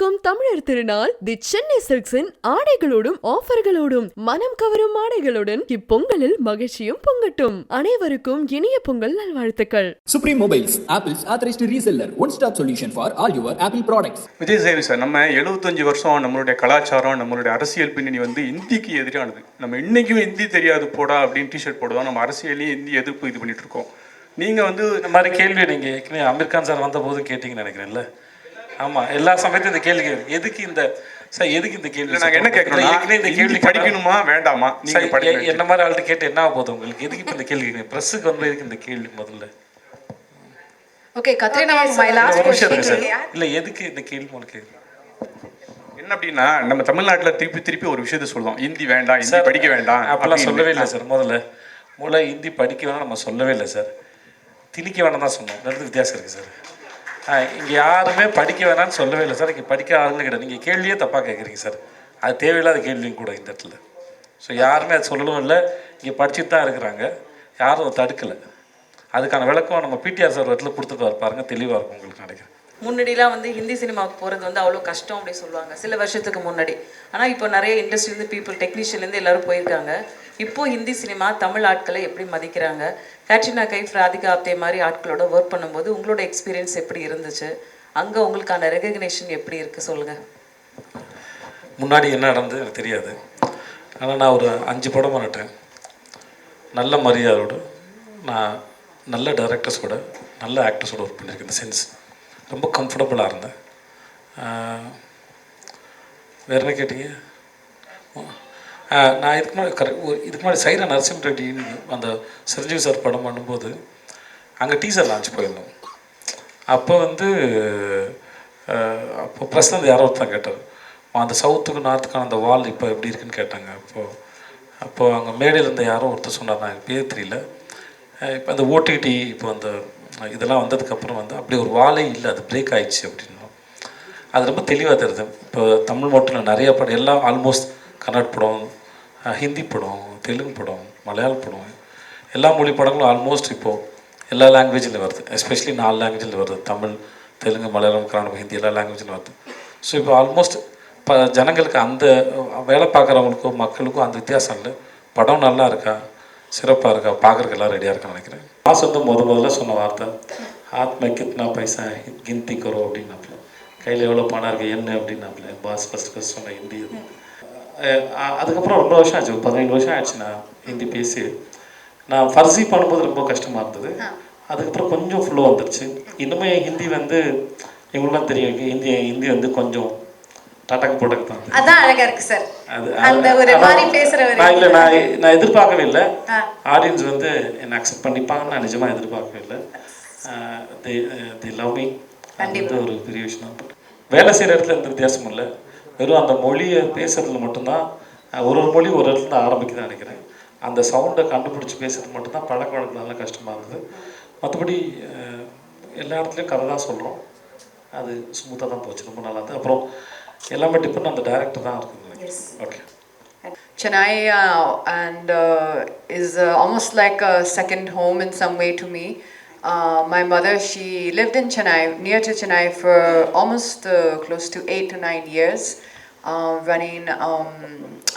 தித்திக்கும் தமிழர் திருநாள். தி சென்னை சில்க்ஸின் ஆடைகளோடும் ஆஃபர்களோடும் மனம் கவரும் ஆடைகளுடன் இப்பொங்கலில் மகிழ்ச்சியும் பொங்கட்டும். அனைவருக்கும் இனிய பொங்கல் நல்வாழ்த்துக்கள். Supreme Mobiles, Apple's authorized reseller, one-stop solution for all your Apple products. Vijay சேவி sir நம்ம எழுபத்தஞ்சு வருஷம் நம்மளுடைய கலாச்சாரம் நம்மளுடைய அரசியல் பின்னணி வந்து இந்திக்கு எதிரானது. நம்ம இன்னைக்கும் இந்தி தெரியாது போடா அப்படின்னு டிஷர்ட் போடுவோம். நம்ம அரசியலையும் இந்தி எதிர்ப்பு இது பண்ணிட்டு இருக்கோம். நீங்க வந்து இந்த மாதிரி கேள்வி நீங்கள் ஏற்கனவே அமீர் கான் சார் வந்த போது கேட்டீங்கன்னு நினைக்கிறேன்ல. ஆமாம் எல்லா சமயத்தையும் இந்த கேள்வி கேட்கு எதுக்கு இந்த சார் எதுக்கு இந்த கேள்வி இல்ல, நாங்க என்ன ஏற்கனவே இந்த கேள்வி படிக்கணுமா வேண்டாமா? நீங்க சார், படிக்க என்ன மாதிரி ஆள்கிட்ட கேட்டு என்ன போகுது உங்களுக்கு எதுக்கு இப்போ இந்த கேள்வி கேட்குறீங்க ப்ரெஸ்ஸுக்கு வந்து எதுக்கு இந்த கேள்வி முதல்ல? ஒரு நிமிஷம் question. இருங்க சார். இல்லை எதுக்கு இந்த கேள்வி உங்களுக்கு என்ன அப்படின்னா நம்ம தமிழ்நாட்டுல திருப்பி திருப்பி ஒரு விஷயத்த சொல்லுவோம் இந்தி வேண்டாம் இந்தி சார், படிக்க வேண்டாம் அப்பெல்லாம். சொல்லவே இல்லை சார் முதல்ல. முதல்ல ஹிந்தி படிக்க வேணாம் நம்ம சொல்லவே இல்லை சார். திணிக்க வேணாம் தான் சொன்னோம். ரெண்டு வித்தியாசம் இருக்குது சார். இங்கே யாருமே படிக்க வேணாம்னு சொல்லவே இல்லை சார். இங்கே படிக்க ஆளுங்க கிடையாது. நீங்கள் கேள்வியே தப்பாக கேட்குறீங்க சார். அது தேவையில்லாத கேள்வியும் கூட இந்த இடத்துல. ஸோ யாருமே அது சொல்லணும் இல்லை. இங்கே படிச்சுட்டு தான் இருக்கிறாங்க. யாரும் அதை தடுக்கலை. அதுக்கான விளக்கம் நம்ம பிடிஆர் சார் இடத்துல கொடுத்துட்டு பாருங்க. தெளிவாக இருக்கும் உங்களுக்கு நினைக்கிறேன். முன்னாடிலாம் வந்து ஹிந்தி சினிமாவுக்கு போகிறது வந்து அவ்வளோ கஷ்டம் அப்படின்னு சொல்லுவாங்க. சில வருஷத்துக்கு முன்னாடி. ஆனால் இப்போ நிறைய இண்டஸ்ட்ரியிலேருந்து பீப்புள் டெக்னீஷியன்லேருந்து எல்லோரும் போயிருக்காங்க. இப்போ ஹிந்தி சினிமா தமிழ் ஆட்களை எப்படி மதிக்கிறாங்க? கேட்ரினா கைஃப் ராதிகா ஆப்தே மாதிரி ஆட்களோட ஒர்க் பண்ணும்போது உங்களோட எக்ஸ்பீரியன்ஸ் எப்படி இருந்துச்சு? அங்கே உங்களுக்கான ரெகக்னேஷன் எப்படி இருக்குது சொல்லுங்கள் முன்னாடி என்ன நடந்தது எனக்கு தெரியாது. ஆனால் நான் ஒரு அஞ்சு படம் பண்ணிட்டேன். நல்ல மரியாதையோடு நான் நல்ல டைரக்டர்ஸோட நல்ல ஆக்டர்ஸோட ஒர்க் பண்ணியிருக்கேன் இந்த சென்ஸ் ரொம்ப கம்ஃபர்டபுளாக இருந்தேன். வேற என்ன கேட்டீங்க? நான் இதுக்கு முன்னாடி கரெக்ட் இதுக்கு முன்னாடி சைரா நரசிம்ம ரெட்டின்னு அந்த சிரஞ்சீவி சார் படம் பண்ணும்போது அங்கே டீசர் லான்ச் போயிருந்தோம். அப்போ வந்து அஹ், அப்போ வந்து யாரோ ஒருத்தன் கேட்டார். அந்த சவுத்துக்கு நார்த்துக்கான அந்த வால் இப்போ எப்படி இருக்குன்னு கேட்டாங்க. அப்போது அப்போது அங்கே மேடையிலேருந்து இருந்த யாரோ ஒருத்தர் சொன்னார். நான் எனக்கு பேர் தெரியல. இப்போ அந்த ஓடிடி இப்போ அந்த இதெல்லாம் வந்ததுக்கப்புறம் வந்து அப்படி ஒரு வாலே இல்லை. அது பிரேக் ஆயிடுச்சு அப்படின்னா அது ரொம்ப தெளிவாக தெரியுது. இப்போ தமிழ் மட்டும் நிறைய படம் எல்லாம் ஆல்மோஸ்ட் கன்னட படம் ஹிந்தி படம் தெலுங்கு படம் மலையாள படம் எல்லா மொழி படங்களும் ஆல்மோஸ்ட் இப்போது எல்லா லாங்குவேஜில் வருது. எஸ்பெஷலி நாலு லாங்குவேஜில் வருது. தமிழ் தெலுங்கு மலையாளம் கன்னடம் ஹிந்தி எல்லா லாங்குவேஜிலும் வருது. ஸோ இப்போ ஆல்மோஸ்ட் இப்போ ஜனங்களுக்கு அந்த வேலை பார்க்குறவங்களுக்கும் மக்களுக்கும் அந்த வித்தியாசம் இல்லை. படம் நல்லா இருக்கா? சிறப்பாக இருக்கா? பார்க்குறக்கு எல்லாம் ரெடியாக இருக்கான்னு நினைக்கிறேன். பாஸ் வந்து முத முதல்ல சொன்ன வார்த்தை. ஆத்ம கித்னா பைசா கிந்தி கரோ அப்படின்னாப்புல. கையில் எவ்வளோ பணம் இருக்குது என்ன அப்படின்னாப்புல. பாஸ் ஃபஸ்ட் ஃபஸ்ட் சொன்ன ஹிந்தி அதுக்கப்புறம் ரொம்ப வருஷம் ஆச்சு பதினேழு வருஷம் ஆச்சு நான் ஹிந்தி பேசி நான் ஃபர்ஸி பண்ணும்போது ரொம்ப கஷ்டமாக இருந்தது அதுக்கப்புறம் கொஞ்சம் ஃப்ளோ வந்துருச்சு இன்னுமே ஹிந்தி வந்து எங்களுக்குலாம் தெரியும் ஹிந்தி ஹிந்தி வந்து கொஞ்சம் டாட்டாக்கு போட்டக்கு தான் அதான் அழகா இருக்கு சார் அது அந்த ஒரு மாதிரி பேசுற நான் இல்லை நான் நான் எதிர்பார்க்கவே இல்லை ஆடியன்ஸ் வந்து என்னை அக்செப்ட் பண்ணிப்பாங்கன்னு நான் நிஜமாக எதிர்பார்க்கவே இல்லை தி தி லவ் மீ வந்து ஒரு பெரிய விஷயம் வேலை செய்கிற இடத்துல எந்த வித்தியாசமும் இல்லை வெறும் அந்த மொழியை பேசுறதுல மட்டும்தான் ஒரு ஒரு மொழி ஒரு இடத்துல தான் ஆரம்பிக்குதுன்னு நினைக்கிறேன். அந்த சவுண்டை கண்டுபிடிச்சி பேசுறது மட்டும்தான் பழக்க வழக்கம்னால கஷ்டமாக இருந்தது மற்றபடி எல்லா இடத்துலையும் கதை தான் சொல்கிறோம் அது ஸ்மூத்தாக தான் போச்சு ரொம்ப நல்லா இருந்தது. அப்புறம் எல்லாமே டிபெண்ட் அந்த டேரக்டர் தான் இருக்குது okay Chennai uh, and uh, is uh, almost like a second home in some way to me. Uh, my mother, she lived in Chennai, near to Chennai, for almost uh, close to eight to nine years, uh, running um,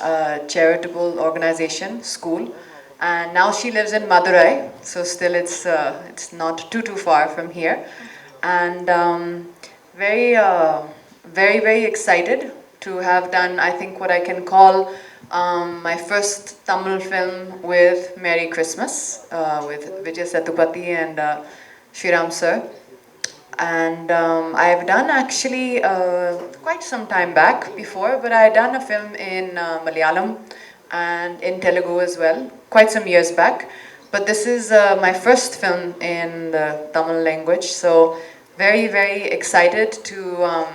a charitable organization, school. And now she lives in Madurai, so still it's uh, it's not too too far from here, and um, very uh, very very excited to have done I think what I can call um, my first Tamil film with Merry Christmas uh, with Vijay Satupati and uh, Shriram sir. And um, I've done actually uh, quite some time back before, but I had done a film in uh, Malayalam and in Telugu as well, quite some years back. But this is uh, my first film in the Tamil language, so very, very excited to um,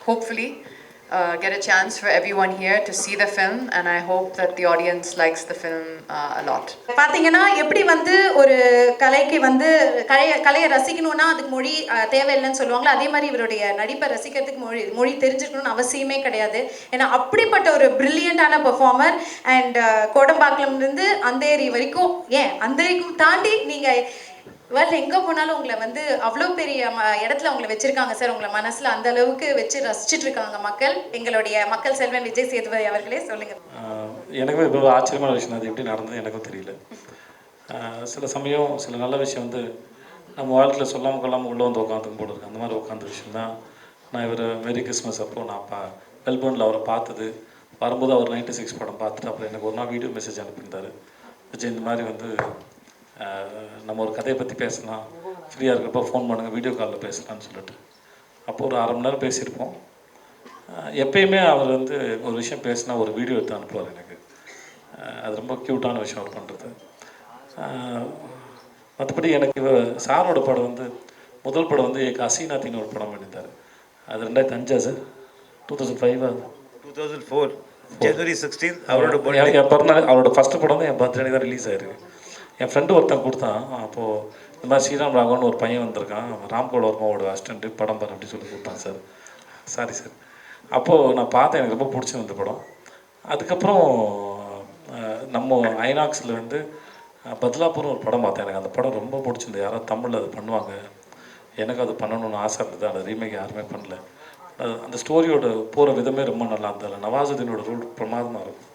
hopefully uh, get a chance for everyone here to see the film, and I hope that the audience likes the film uh, a lot. பாத்தீங்கன்னா எப்படி வந்து ஒரு கலைக்கு வந்து கலைய கலையை ரசிக்கணும்னா அதுக்கு மொழி தேவையில்லைன்னு சொல்லுவாங்களோ அதே மாதிரி இவருடைய நடிப்பை ரசிக்கிறதுக்கு மொழி மொழி தெரிஞ்சுக்கணும்னு அவசியமே கிடையாது ஏன்னா அப்படிப்பட்ட ஒரு பிரில்லியண்டான பெர்ஃபார்மர் அண்ட் கோடம்பாக்கிலிருந்து அந்தேரி வரைக்கும் ஏன் அந்தேரிக்கும் தாண்டி நீங்க வேர்ல்ட்ல எங்கே போனாலும் உங்களை வந்து அவ்வளோ பெரிய ம- இடத்துல உங்களை வச்சுருக்காங்க சார். உங்களை மனசில் அந்த அளவுக்கு வச்சு ரசிச்சுட்டு இருக்காங்க மக்கள். எங்களுடைய மக்கள் செல்வன் விஜய் சேதுபதி அவர்களே சொல்லுங்கள் எனக்கும் இப்போ ஆச்சரியமான விஷயம். அது எப்படி நடந்தது எனக்கும் தெரியல. சில சமயம் சில நல்ல விஷயம் வந்து நம்ம வாழ்க்கையில் சொல்லாமல் கொள்ளாமல் உள்ளே வந்து உட்காந்துக்கும் போல இருக்கு. அந்த மாதிரி உட்காந்த விஷயம் தான் நான் இவர் மேரி கிறிஸ்மஸ் அப்போ நான் பா மெல்போர்னில் அவரை பார்த்தது. வரும்போது அவர் நைன்டி சிக்ஸ் படம் பார்த்துட்டு அப்புறம் எனக்கு ஒரு நாள் வீடியோ மெசேஜ் அனுப்பியிருந்தார். விஜய் இந்த மாதிரி வந்து நம்ம ஒரு கதையை பற்றி பேசலாம். ஃப்ரீயாக இருக்கிறப்ப ஃபோன் பண்ணுங்கள் வீடியோ காலில் பேசலாம்னு சொல்லிட்டு. அப்போ ஒரு அரை மணி நேரம் பேசியிருப்போம். எப்பயுமே அவர் வந்து ஒரு விஷயம் பேசினா ஒரு வீடியோ எடுத்து அனுப்புவார் எனக்கு. அது ரொம்ப க்யூட்டான விஷயம் அவர் பண்ணுறது மற்றபடி எனக்கு சாரோட படம் வந்து முதல் படம் வந்து எங்கள் அசீனாத்தின்னு ஒரு படம் பண்ணியிருந்தார் அது ரெண்டாயிரத்தி அஞ்சா sir? Two thousand five two thousand four January sixteen அவரோட என் பிறந்தநாள் அவரோட ஃபஸ்ட்டு படம் தான் என் பர்த்டே தான் ரிலீஸ் ஆயிருக்கு. என் ஃப்ரெண்டு ஒருத்தன் கொடுத்தான். அப்போது இந்த மாதிரி ஸ்ரீராம் ராகவன் ஒரு பையன் வந்திருக்கான். ராம்கோல் வர்மாவோட அசிஸ்டண்ட்டு படம் பாரு அப்படின்னு சொல்லி கொடுத்தான் சார். Sorry sir. அப்போது நான் பார்த்தேன் எனக்கு ரொம்ப பிடிச்சிருந்த படம். அதுக்கப்புறம் நம்ம ஐநாக்ஸில் வந்து பத்லாபுரம் ஒரு படம் பார்த்தேன். எனக்கு அந்த படம் ரொம்ப பிடிச்சிருந்தது. யாராவது தமிழில் அது பண்ணுவாங்க. எனக்கு அது பண்ணணும்னு ஆசை இருந்தது. அந்த ரீமேக் யாருமே பண்ணல. அது- அந்த ஸ்டோரியோட போகிற விதமே ரொம்ப நல்லா இருந்தது. நவாசுதீனோட ரோல் பிரமாதமாக இருக்கும்.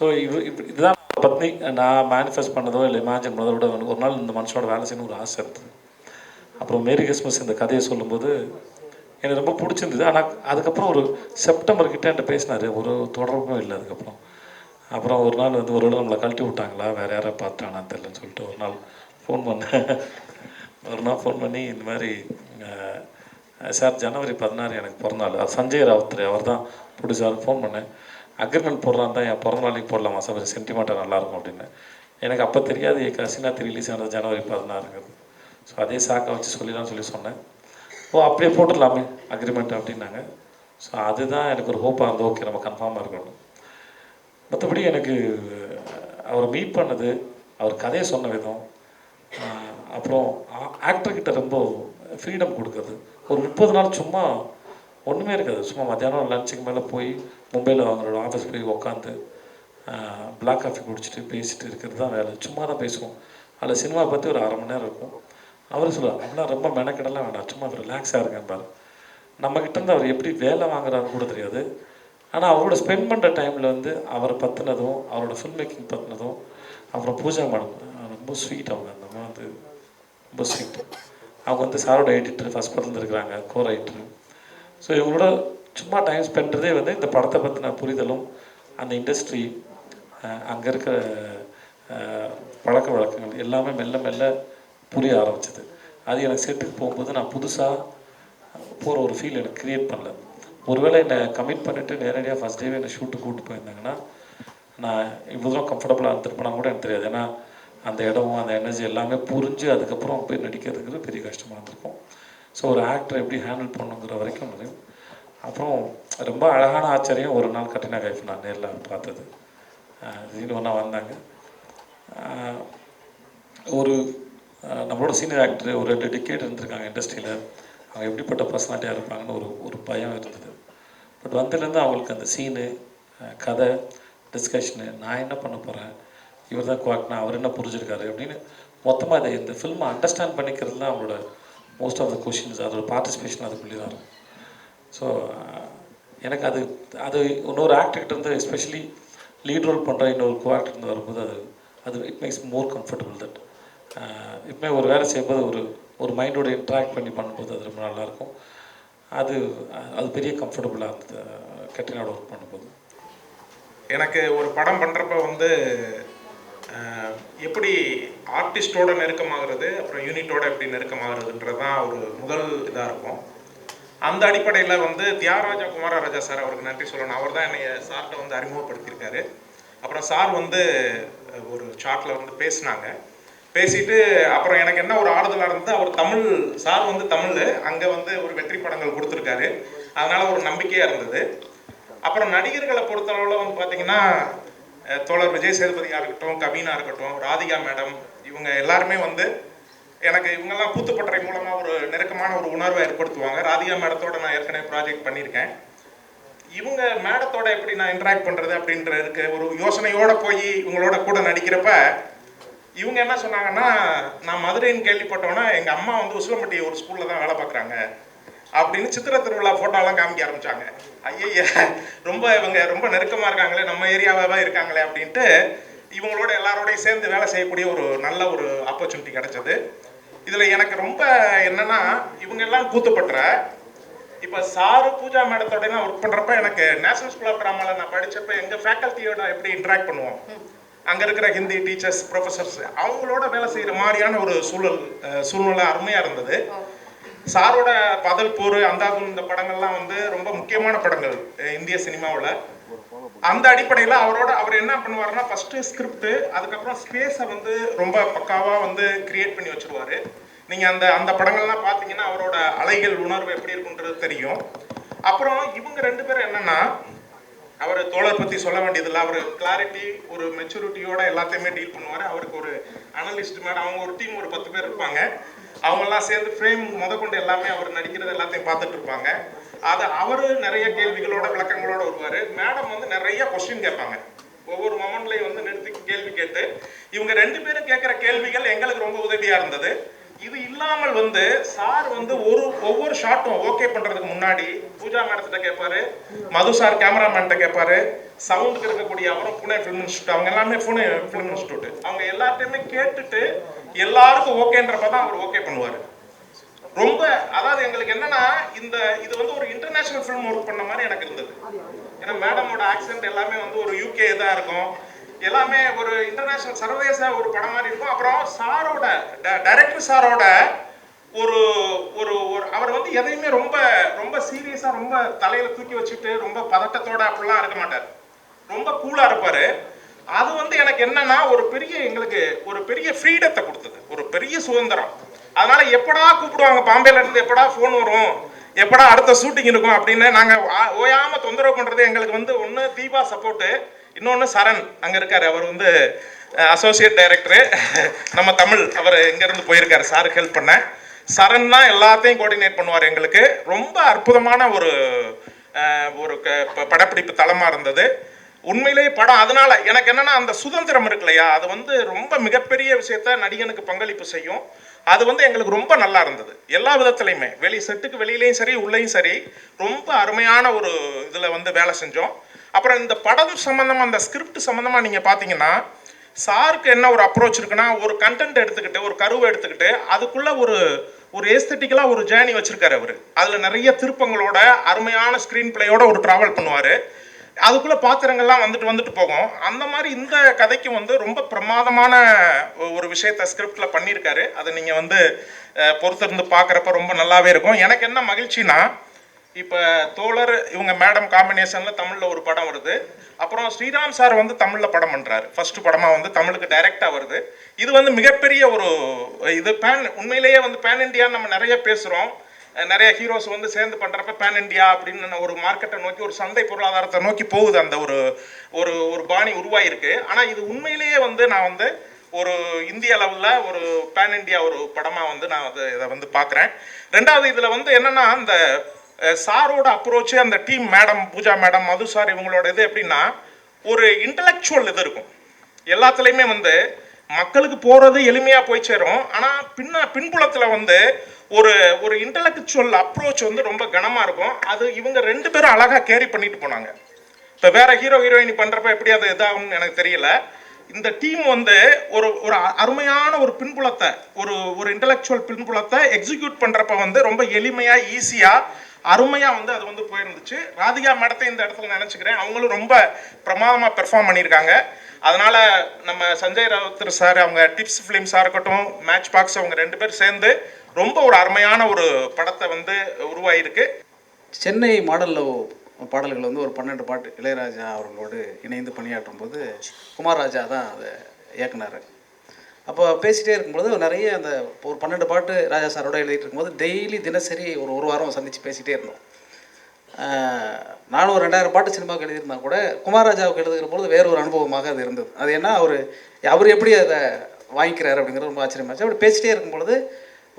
ஸோ இவ் இப்படி இதுதான் பத்னி நான் மேனிஃபெஸ்ட் பண்ணதோ இல்லை இமேஜின் பண்ணதோ விட ஒரு நாள் இந்த மனுஷனோட வேலை செய்யணும் ஒரு ஆசை இருந்தது. அப்புறம் மேரி கிறிஸ்மஸ் இந்த கதையை சொல்லும்போது எனக்கு ரொம்ப பிடிச்சிருந்தது. ஆனால் அதுக்கப்புறம் ஒரு செப்டம்பர் கிட்ட என்கிட்ட பேசினார். ஒரு தொடர்பும் இல்லை அதுக்கப்புறம். அப்புறம் ஒரு நாள் வந்து ஒரு வேளை நம்மளை கழட்டி விட்டாங்களா? வேறு யாரை பார்த்தானா தெரியலன்னு சொல்லிட்டு ஒரு நாள் ஃபோன் பண்ணேன் ஒரு நாள் ஃபோன் பண்ணி இந்த மாதிரி சார் ஜனவரி பதினாறு எனக்கு பிறந்தாள் அது சஞ்சய் ராவுத்ரே அவர் தான் பிடிச்சாரு ஃபோன் பண்ணேன். அக்ரிமெண்ட் போடுறான் தான் என் பிறந்த நாளைக்கு போடலாமா சார்? கொஞ்சம் சென்டிமெண்ட்டாக நல்லாயிருக்கும் அப்படின்னு. எனக்கு அப்போ தெரியாது என் கசினாத்து ரிலீஸ் ஆனது ஜனவரி பதினாறுங்கிறது ஸோ அதே சாக்கை வச்சு சொல்லிடலாம்னு சொல்லி சொன்னேன். ஓ அப்படியே போட்டுடலாமே அக்ரிமெண்ட் அப்படின்னாங்க. ஸோ அதுதான் எனக்கு ஒரு ஹோப்பாக இருந்தது. ஓகே நம்ம கன்ஃபார்மாக இருக்கணும். மற்றபடி எனக்கு அவரை மீட் பண்ணது அவர் கதையை சொன்ன விதம் அப்புறம் ஆக்டர்கிட்ட ரொம்ப ஃப்ரீடம் கொடுக்குறது. ஒரு முப்பது நாள் சும்மா ஒன்றுமே இருக்காது. சும்மா மத்தியானம் லஞ்சுக்கு மேலே போய் மும்பையில் அவங்களோட ஆஃபீஸ் போய் உட்காந்து பிளாக் காஃபி குடிச்சிட்டு பேசிட்டு இருக்கிறது தான் வேலை. சும்மா தான் பேசுவோம். அதில் சினிமா பற்றி ஒரு அரை மணி நேரம் இருக்கும். அவர் சொல்லுவார் அப்படிலாம் ரொம்ப மெனக்கெடலாம் வேண்டாம். சும்மா ரிலாக்ஸாக இருக்கேன் நம்மக்கிட்ட இருந்து அவர் எப்படி வேலை வாங்குறாருன்னு கூட தெரியாது. ஆனால் அவரோட ஸ்பெண்ட் பண்ணுற டைமில் வந்து அவரை பற்றினதும் அவரோட ஃபில்ம் மேக்கிங் பற்றினதும் அப்புறம் பூஜா மேடம் ரொம்ப ஸ்வீட் அவங்க. அந்த மாதிரி வந்து ரொம்ப ஸ்வீட் அவங்க வந்து சாரோட எடிட்டர் ஃபஸ்ட் படத்துல கோர் கோ ஸோ இவங்களோட சும்மா டைம் ஸ்பெண்ட்றதே வந்து இந்த படத்தை பற்றின புரிதலும் அந்த இண்டஸ்ட்ரி அங்கே இருக்கிற பழக்க வழக்கங்கள் எல்லாமே மெல்ல மெல்ல புரிய ஆரம்பிச்சது. அது எனக்கு செட்டுக்கு போகும்போது நான் புதுசாக போகிற ஒரு ஃபீல் எனக்கு க்ரியேட் பண்ணல. ஒருவேளை என்னை கமிட் பண்ணிவிட்டு நேரடியாக ஃபஸ்ட் டேவே என்னை ஷூட்டுக்கு கூப்பிட்டு போயிருந்தாங்கன்னா நான் இவ்வளோ தூரம் கம்ஃபர்டபுளாக இருந்திருப்பேனா கூட எனக்கு தெரியாது. ஏன்னா அந்த இடமும் அந்த எனர்ஜி எல்லாமே புரிஞ்சு அதுக்கப்புறம் போய் நடிக்கிறதுங்கிறது பெரிய கஷ்டமாக இருந்திருக்கும். ஸோ ஒரு ஆக்டர் எப்படி ஹேண்டில் பண்ணுங்கிற வரைக்கும் முடியும் அப்புறம் ரொம்ப அழகான ஆச்சரியம் ஒரு நாள் கட்டினா கைஃப் நான் நேரில் பார்த்தது. திடீர்னு ஒன்றா வந்தாங்க. ஒரு நம்மளோட சீனியர் ஆக்டர் ஒரு ரெண்டு டிக்கெட் இருந்திருக்காங்க இண்டஸ்ட்ரியில் அவங்க எப்படிப்பட்ட பர்சனாலிட்டியாக இருப்பாங்கன்னு ஒரு ஒரு பயம் இருந்தது. பட் வந்ததுலேருந்து அவங்களுக்கு அந்த சீனு கதை டிஸ்கஷனு நான் என்ன பண்ண போகிறேன் இவர் தான் குவாக்னா அவர் என்ன புரிஞ்சிருக்காரு? அப்படின்னு மொத்தமாக இதை இந்த ஃபில்மை அண்டர்ஸ்டாண்ட் பண்ணிக்கிறது தான் அவங்களோட மோஸ்ட் ஆஃப் த கொஷின்ஸ் அதோட பார்ட்டிசிபேஷன் அதுக்குள்ளே தான் இருக்கும் ஸோ எனக்கு அது அது இன்னொரு ஆக்டர்கிட்ட இருந்து எஸ்பெஷலி லீட் ரோல் பண்ணுற இன்னொரு கோ ஆக்டர் இருந்து வரும்போது அது அது it makes more comfortable that எப்பவுமே ஒரு வேலை செய்யும்போது ஒரு ஒரு மைண்டோட இன்ட்ராக்ட் பண்ணி பண்ணும்போது அது ரொம்ப நல்லாயிருக்கும். அது அது பெரிய கம்ஃபர்டபுளாக இருந்தது கட்டினோட ஒர்க் பண்ணும்போது. எனக்கு ஒரு படம் பண்ணுறப்ப வந்து எப்படி ஆர்டிஸ்டோட நெருக்கமாகிறது அப்புறம் யூனிட்டோட எப்படி நெருக்கமாகிறதுன்றது தான் ஒரு முதல் இதாக இருக்கும். அந்த அடிப்படையில் வந்து தியாகராஜா குமாரராஜா சார் அவருக்கு நன்றி சொல்லணும். அவர் தான் என்னை சார்கிட்ட வந்து அறிமுகப்படுத்தியிருக்காரு. அப்புறம் சார் வந்து ஒரு சாட்டில் வந்து பேசினாங்க. பேசிட்டு அப்புறம் எனக்கு என்ன ஒரு ஆறுதலாக இருந்தது அவர் தமிழ் சார் வந்து தமிழ் அங்கே வந்து ஒரு வெற்றி படங்கள் கொடுத்துருக்காரு. அதனால ஒரு நம்பிக்கையாக இருந்தது. அப்புறம் நடிகர்களை பொறுத்தளவில் வந்து பார்த்தீங்கன்னா தோழர் விஜய் சேதுபதியாக இருக்கட்டும் கவினா இருக்கட்டும் ராதிகா மேடம் இவங்க எல்லாருமே வந்து எனக்கு இவங்கெல்லாம் பூத்துப்பட்டறை மூலமாக ஒரு நெருக்கமான ஒரு உணர்வை ஏற்படுத்துவாங்க. ராதிகா மேடத்தோட நான் ஏற்கனவே ப்ராஜெக்ட் பண்ணியிருக்கேன். இவங்க மேடத்தோட எப்படி நான் இன்ட்ராக்ட் பண்ணுறது அப்படின்ற இருக்க. ஒரு யோசனையோட போய் இவங்களோட கூட நடிக்கிறப்ப இவங்க என்ன சொன்னாங்கன்னா நான் மதுரைன்னு கேள்விப்பட்டோன்னா எங்கள் அம்மா வந்து உசிலம்பட்டி ஒரு ஸ்கூலில் தான் வேலை பார்க்குறாங்க. அப்படின்னு சித்திர திருவிழா ஃபோட்டோலாம் காமிக்க ஆரம்பிச்சாங்க. ஐயய்ய ரொம்ப இவங்க ரொம்ப நெருக்கமாக இருக்காங்களே நம்ம ஏரியாவாக இருக்காங்களே அப்படின்ட்டு இவங்களோட எல்லாரோடையும் சேர்ந்து வேலை செய்யக்கூடிய ஒரு நல்ல ஒரு ஆப்பர்ச்சுனிட்டி கிடைச்சது. இதில் எனக்கு ரொம்ப என்னன்னா இவங்க எல்லாம் கூத்துப்பட்டுற இப்போ சாரு பூஜா மேடத்தோட நான் ஒர்க் பண்ணுறப்ப எனக்கு நேஷனல் ஸ்கூல் ஆஃப் ட்ராமாவில் நான் படித்தப்ப எங்கள் ஃபேக்கல்ட்டியோட எப்படி இன்ட்ராக்ட் பண்ணுவோம்? அங்கே இருக்கிற ஹிந்தி டீச்சர்ஸ் ப்ரொஃபசர்ஸ் அவங்களோட வேலை செய்கிற மாதிரியான ஒரு சூழல் சூழ்நிலை அருமையாக இருந்தது. சாரோட பதல் போர் அந்தாதுன் இந்த படங்கள்லாம் வந்து ரொம்ப முக்கியமான படங்கள் இந்திய சினிமாவில். அந்த அடிப்படையில் அவரோட அவர் என்ன பண்ணுவாருன்னா ஃபர்ஸ்ட் ஸ்கிரிப்ட் அதுக்கப்புறம் ஸ்பேஸை வந்து ரொம்ப பக்காவாக வந்து கிரியேட் பண்ணி வச்சிருவாரு. நீங்கள் அந்த அந்த படங்கள்லாம் பார்த்தீங்கன்னா அவரோட அலைகள் உணர்வு எப்படி இருக்குன்றது தெரியும். அப்புறம் இவங்க ரெண்டு பேரும் என்னன்னா அவர் தோழர் பற்றி சொல்ல வேண்டியதில்லை. அவர் கிளாரிட்டி ஒரு மெச்சூரிட்டியோட எல்லாத்தையுமே டீல் பண்ணுவார். அவருக்கு ஒரு அனலிஸ்ட் மேடம் அவங்க ஒரு டீம் ஒரு பத்து பேர் இருப்பாங்க. அவங்கெல்லாம் சேர்ந்து ஃப்ரேம் முதற்கொண்டு எல்லாமே அவர் நடிக்கிறது எல்லாத்தையும் பார்த்துட்டு இருப்பாங்க. அது அவர் நிறைய கேள்விகளோட விளக்கங்களோட வருவார். மேடம் வந்து நிறைய கொஸ்டின் கேட்பாங்க. ஒவ்வொரு மொமெண்ட்லையும் வந்து நிறுத்தி கேள்வி கேட்டு இவங்க ரெண்டு பேரும் கேட்குற கேள்விகள் எங்களுக்கு ரொம்ப உதவியாக இருந்தது. இது இல்லாமல் வந்து சார் வந்து ஒரு ஒவ்வொரு ஷாட்டும் ஓகே பண்றதுக்கு முன்னாடி பூஜா மேடத்திட்ட கேட்பாரு மது சார் கேமராமேன்ட்ட கேட்பாரு சவுண்டுக்கு இருக்கக்கூடிய அவரும் புனே ஃபிலிம் இன்ஸ்டியூட் அவங்க எல்லாமே புனே ஃபிலிம் இன்ஸ்டியூட் அவங்க எல்லாத்தையுமே கேட்டுட்டு எல்லாருக்கும் ஓகேன்றப்ப தான் அவர் ஓகே பண்ணுவார். ரொம்ப அதாவது எங்களுக்கு என்னன்னா இந்த இது வந்து ஒரு இன்டர்நேஷனல் ஃபிலிம் ஒர்க் பண்ண மாதிரி எனக்கு இருந்தது. ஏன்னா மேடமோட ஆக்சென்ட் எல்லாமே வந்து ஒரு யூகே இதாக இருக்கும். எல்லாமே ஒரு இன்டர்நேஷனல் சர்வதேச ஒரு படம் மாதிரி இருக்கும். அப்புறம் சாரோட டைரக்டர் சாரோட ஒரு ஒரு ஒரு அவர் வந்து எதையுமே ரொம்ப ரொம்ப சீரியஸாக ரொம்ப தலையில தூக்கி வச்சுட்டு ரொம்ப பதட்டத்தோட அப்படிலாம் இருக்க மாட்டார். ரொம்ப கூலாக இருப்பார். அது வந்து எனக்கு என்னன்னா ஒரு பெரிய எங்களுக்கு ஒரு பெரிய ஃப்ரீடத்தை கொடுத்தது. ஒரு பெரிய சுதந்திரம். அதனால எப்படா கூப்பிடுவாங்க பாம்பேல இருந்து எப்படா ஃபோன் வரும் எப்படா அடுத்த ஷூட்டிங் இருக்கும் அப்படின்னு நாங்கள் ஓயாம தொந்தரவு பண்றது எங்களுக்கு வந்து ஒன்று தீபா சப்போர்ட்டு இன்னொன்று சரண் அங்கே இருக்கார். அவர் வந்து அசோசியேட் டைரக்டரு நம்ம தமிழ் அவர் இங்கேருந்து போயிருக்காரு. சாருக்கு ஹெல்ப் பண்ண. சரண் தான் எல்லாத்தையும் கோஆர்டினேட் பண்ணுவார் எங்களுக்கு. ரொம்ப அற்புதமான ஒரு ஒரு க- படப்பிடிப்பு தளமாக இருந்தது. உண்மையிலேயே படம் அதனால எனக்கு என்னன்னா அந்த சுதந்திரம் இருக்கு இல்லையா? அது வந்து ரொம்ப மிகப்பெரிய விஷயத்த நடிகனுக்கு பங்களிப்பு செய்யும். அது வந்து எங்களுக்கு ரொம்ப நல்லா இருந்தது. எல்லா விதத்துலையுமே. வெளி செட்டுக்கு வெளியிலையும் சரி உள்ளேயும் சரி ரொம்ப அருமையான ஒரு இதில் வந்து வேலை செஞ்சோம். அப்புறம் இந்த படம் சம்மந்தமாக அந்த ஸ்கிரிப்ட் சம்மந்தமாக நீங்கள் பார்த்தீங்கன்னா சாருக்கு என்ன ஒரு அப்ரோச் இருக்குன்னா ஒரு கண்டென்ட் எடுத்துக்கிட்டு ஒரு கருவை எடுத்துக்கிட்டு அதுக்குள்ளே ஒரு ஒரு ஏஸ்தட்டிக்கலாக ஒரு ஜேர்னி வச்சுருக்காரு அவர். அதில் நிறைய திருப்பங்களோட அருமையான ஸ்க்ரீன் பிளேயோட ஒரு ட்ராவல் பண்ணுவார். அதுக்குள்ளே பாத்திரங்கள்லாம் வந்துட்டு வந்துட்டு போகும். அந்த மாதிரி இந்த கதைக்கு வந்து ரொம்ப பிரமாதமான ஒரு விஷயத்த ஸ்கிரிப்டில் பண்ணியிருக்காரு. அதை நீங்கள் வந்து பொறுத்திருந்து பார்க்குறப்ப ரொம்ப நல்லாவே இருக்கும். எனக்கு என்ன மகிழ்ச்சின்னா இப்போ தோழர் இவங்க மேடம் காம்பினேஷனில் தமிழில் ஒரு படம் வருது. அப்புறம் ஸ்ரீராம் சார் வந்து தமிழில் படம் பண்ணுறாரு ஃபர்ஸ்ட் படமாக வந்து தமிழுக்கு டைரெக்டாக வருது. இது வந்து மிகப்பெரிய ஒரு இது பேன் உண்மையிலேயே வந்து பேன் இண்டியான்னு நம்ம நிறைய பேசுகிறோம் நிறைய ஹீரோஸ் வந்து சேர்ந்து பண்ணுறப்ப பேன் இண்டியா அப்படின்னு ஒரு மார்க்கெட்டை நோக்கி ஒரு சந்தை பொருளாதாரத்தை நோக்கி போகுது அந்த ஒரு ஒரு ஒரு பாணி உருவாயிருக்கு. ஆனால் இது உண்மையிலேயே வந்து நான் வந்து ஒரு இந்திய அளவில் ஒரு பேன் இண்டியா ஒரு படமாக வந்து நான் வந்து இதை வந்து பார்க்குறேன். ரெண்டாவது இதில் வந்து என்னென்னா அந்த சாரோட அப்ரோச்சு அந்த team madam Pooja madam Madhu sir இவங்களோட இது எப்படின்னா ஒரு இன்டலெக்சுவல் இது இருக்கும். எல்லாத்துலேயுமே வந்து மக்களுக்கு போகிறது எளிமையாக போய் சேரும். ஆனால் பின்ன பின்புலத்தில் வந்து ஒரு ஒரு இன்டலெக்சுவல் அப்ரோச் வந்து ரொம்ப கனமாக இருக்கும். அது இவங்க ரெண்டு பேரும் அழகாக கேரி பண்ணிட்டு போனாங்க. இப்போ வேற ஹீரோ ஹீரோயினி பண்ணுறப்ப எப்படி அது இதாகும்னு எனக்கு தெரியல. இந்த டீம் வந்து ஒரு ஒரு அ- அருமையான ஒரு பின்புலத்தை ஒரு ஒரு இன்டலெக்சுவல் பின்புலத்தை எக்ஸிக்யூட் பண்ணுறப்ப வந்து ரொம்ப எளிமையாக ஈஸியாக அருமையாக வந்து அது வந்து போயிருந்துச்சு. ராதிகா மேடத்தை இந்த இடத்துல நினச்சிக்கிறேன். அவங்களும் ரொம்ப பிரமாதமாக பெர்ஃபார்ம் பண்ணியிருக்காங்க. அதனால் நம்ம சஞ்சய் ராவுத்தர் சார் அவங்க டிப்ஸ் ஃபிலிம்ஸாக இருக்கட்டும் மேட்ச் பாக்ஸ் அவங்க ரெண்டு பேர் சேர்ந்து ரொம்ப ஒரு அருமையான ஒரு படத்தை வந்து உருவாயிருக்கு. சென்னை மாடலில் பாடல்கள் வந்து ஒரு பன்னெண்டு பாட்டு இளையராஜா அவர்களோடு இணைந்து பணியாற்றும் போது குமார் ராஜா தான் அதை இயக்குனார். அப்போ பேசிகிட்டே இருக்கும்போது நிறைய அந்த ஒரு பன்னெண்டு பாட்டு ராஜா சாரோட எழுதிட்டு இருக்கும்போது டெய்லி தினசரி ஒரு ஒரு வாரம் சந்தித்து பேசிகிட்டே இருந்தோம். நானும் ஒரு ரெண்டாயிரம் பாட்டு சினிமாவுக்கு எழுதியிருந்தா கூட குமாரராஜாவுக்கு எழுதுகிற பொழுது வேற ஒரு அனுபவமாக அது இருந்தது. அது என்ன அவர் அவர் எப்படி அதை வாங்கிக்கிறாரு அப்படிங்கிறது ரொம்ப ஆச்சரியமாச்சு அப்படி பேசிட்டே இருக்கும் பொழுது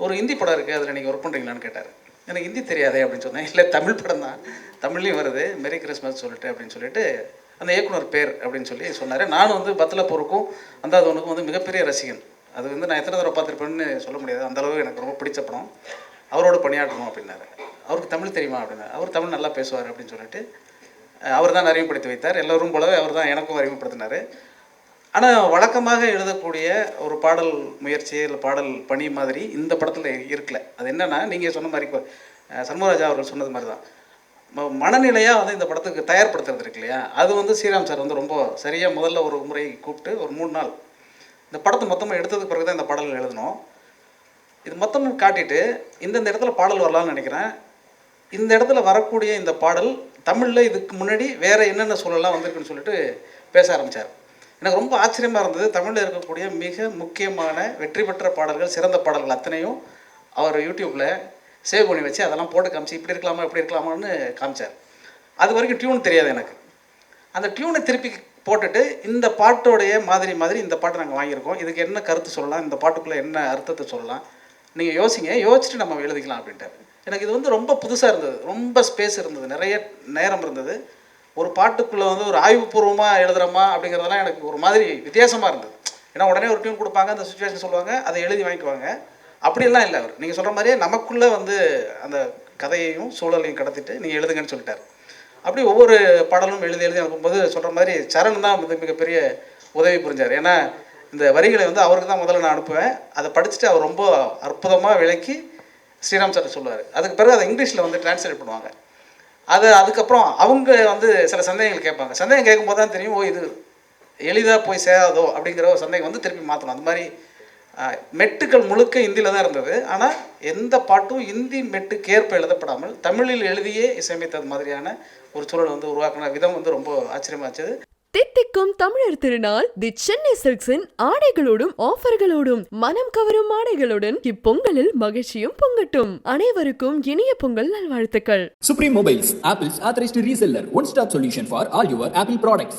ஒரு ஹிந்தி படம் இருக்குது அதில் நீங்கள் ஒர்க் பண்ணுறீங்களான்னு கேட்டார். எனக்கு ஹிந்தி தெரியாதே அப்படின்னு சொன்னேன். இல்லை தமிழ் படம் தான். தமிழ்லேயும் வருது. மெரி கிறிஸ்மஸ் சொல்லிட்டு அப்படின்னு சொல்லிட்டு அந்த இயக்குனர் பேர் அப்படின்னு சொல்லி சொன்னார். நானும் வந்து பத்தலப்பூருக்கும் அந்தாதவனுக்கும் வந்து மிகப்பெரிய ரசிகன். அது வந்து நான் எத்தனை தடவை பார்த்துருப்பேன்னு சொல்ல முடியாது. அந்த எனக்கு ரொம்ப பிடிச்ச படம். அவரோட பணியாற்றணும் அப்படின்னாரு. அவருக்கு தமிழ் தெரியுமா அப்படின்னாரு. அவர் தமிழ் நல்லா பேசுவார் அப்படின்னு சொல்லிட்டு அவர் தான் அறிமுகப்படுத்தி வைத்தார். எல்லோரும் போலவே அவர் தான் எனக்கும் அறிமுகப்படுத்தினார். ஆனால் வழக்கமாக எழுதக்கூடிய ஒரு பாடல் முயற்சி இல்லை பாடல் பணி மாதிரி இந்த படத்தில் இருக்கல. அது என்னென்னா நீங்கள் சொன்ன மாதிரி சண்முகராஜா அவர்கள் சொன்னது மாதிரி தான் மனநிலையாக வந்து இந்த படத்துக்கு தயார்படுத்துறது இருக்கு இல்லையா? அது வந்து ஸ்ரீராம் சார் வந்து ரொம்ப சரியாக முதல்ல ஒரு முறை கூப்பிட்டு ஒரு மூணு நாள் இந்த படத்தை மொத்தமாக எடுத்ததுக்கு பிறகு தான் இந்த பாடல் எழுதணும். இது மொத்தமும் காட்டிட்டு இந்தந்த இடத்துல பாடல் வரலாம்னு நினைக்கிறேன். இந்த இடத்துல வரக்கூடிய இந்த பாடல் தமிழில் இதுக்கு முன்னாடி வேறு என்னென்ன சூழலாம் வந்திருக்குன்னு சொல்லிட்டு பேச ஆரம்பித்தார் எனக்கு ரொம்ப ஆச்சரியமாக இருந்தது. தமிழில் இருக்கக்கூடிய மிக முக்கியமான வெற்றி பெற்ற பாடல்கள் சிறந்த பாடல்கள் அத்தனையும் அவர் யூடியூப்பில் சேவ் பண்ணி வச்சு அதெல்லாம் போட்டு காமிச்சு இப்படி இருக்கலாமா இப்படி இருக்கலாமான்னு காமிச்சார். அது வரைக்கும் டியூன் தெரியாது எனக்கு. அந்த டியூனை திருப்பி போட்டுட்டு இந்த பாட்டோடைய மாதிரி மாதிரி இந்த பாட்டை நாங்கள் வாங்கியிருக்கோம். இதுக்கு என்ன கருத்து சொல்லலாம்? இந்த பாட்டுக்குள்ளே என்ன அர்த்தத்தை சொல்லலாம்? நீங்கள் யோசிங்க. யோசிச்சுட்டு நம்ம எழுதிக்கலாம் அப்படின்ட்டாரு. எனக்கு இது வந்து ரொம்ப புதுசாக இருந்தது. ரொம்ப ஸ்பேஸ் இருந்தது. நிறைய நேரம் இருந்தது. ஒரு பாட்டுக்குள்ளே வந்து ஒரு ஆய்வுபூர்வமாக எழுதுகிறோமா அப்படிங்கிறதெல்லாம் எனக்கு ஒரு மாதிரி வித்தியாசமாக இருந்தது. ஏன்னா உடனே ஒரு டியூன் கொடுப்பாங்க அந்த சுச்சுவேஷன் சொல்லுவாங்க அதை எழுதி வாங்கிக்குவாங்க. அப்படிலாம் இல்லை அவர். நீங்கள் சொல்கிற மாதிரியே நமக்குள்ளே வந்து அந்த கதையையும் சூழலையும் கடத்திட்டு நீங்கள் எழுதுங்கன்னு சொல்லிட்டார். அப்படி ஒவ்வொரு பாடலும் எழுதி எழுதி அனுப்பும்போது சொல்கிற மாதிரி சரண் தான் வந்து மிகப்பெரிய உதவி புரிஞ்சார். ஏன்னா இந்த வரிகளை வந்து அவருக்கு தான் முதல்ல நான் அனுப்புவேன். அதை படிச்சுட்டு அவர் ரொம்ப அற்புதமாக விளக்கி ஸ்ரீராம் சார் சொல்லுவார். அதுக்கு பிறகு அதை இங்கிலீஷில் வந்து டிரான்ஸ்லேட் பண்ணுவாங்க. அது அதுக்கப்புறம் அவங்க வந்து சில சந்தேகங்கள் கேட்பாங்க. சந்தேகம் கேட்கும்போது தான் தெரியும் ஓ இது எளிதாக போய் சேராதோ அப்படிங்கிற ஒரு சந்தேகம் வந்து திருப்பி மாற்றணும் அந்த மாதிரி மெட்டுக்கள் முழுக்க இந்தியில் தான் இருந்தது ஆனால் எந்த பாட்டும் இந்தி மெட்டுக்கேற்ப எழுதப்படாமல் தமிழில் எழுதியே இசையமைத்தது மாதிரியான ஒரு சூழல் வந்து உருவாக்கின விதம் வந்து ரொம்ப ஆச்சரியமா இருந்தது தித்திக்கும் தமிழர் திருநாள் தி சென்னை சில்க்ஸின் ஆடைகளோடும் ஆஃபர்களோடும் மனம் கவரும் ஆடைகளுடன் இப்பொங்கலில் மகிழ்ச்சியும் பொங்கட்டும் அனைவருக்கும் இனிய பொங்கல் நல்வாழ்த்துக்கள் Supreme Mobiles, Apple's authorized reseller. One stop solution for all your Apple products.